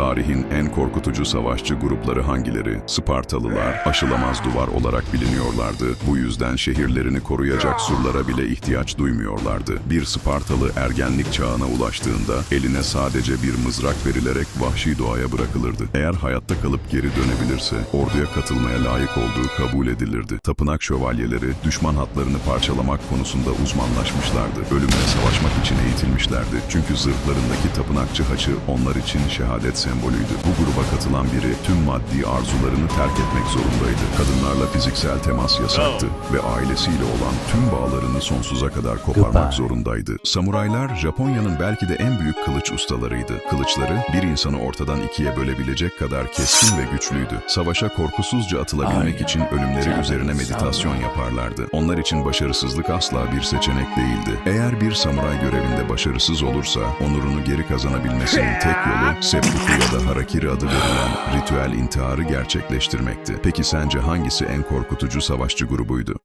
Tarihin en korkutucu savaşçı grupları hangileri? Spartalılar aşılamaz duvar olarak biliniyorlardı. Bu yüzden şehirlerini koruyacak surlara bile ihtiyaç duymuyorlardı. Bir Spartalı ergenlik çağına ulaştığında eline sadece bir mızrak verilerek vahşi doğaya bırakılırdı. Eğer hayatta kalıp geri dönebilirse orduya katılmaya layık olduğu kabul edilirdi. Tapınak şövalyeleri düşman hatlarını parçalamak konusunda uzmanlaşmışlardı. Ölümle savaşmak için eğitilmişlerdi. Çünkü zırhlarındaki tapınakçı haçı onlar için şehadet sembolüydü. Bu gruba katılan biri tüm maddi arzularını terk etmek zorundaydı. Kadınlarla fiziksel temas yasaktı ve ailesiyle olan tüm bağlarını sonsuza kadar koparmak Goodbye. zorundaydı. Samuraylar Japonya'nın belki de en büyük kılıç ustalarıydı. Kılıçları bir insanı ortadan ikiye bölebilecek kadar keskin ve güçlüydü. Savaşa korkusuzca atılabilmek Ay, için ölümleri canım, üzerine meditasyon yaparlardı. Onlar için başarısızlık asla bir seçenek değildi. Eğer bir samuray görevinde başarısız olursa onurunu geri kazanabilmesinin tek yolu seppuku ya da harakiri adı verilen ritüel intiharı gerçekleştirmekti. Peki sence hangisi en korkutucu savaşçı grubuydu?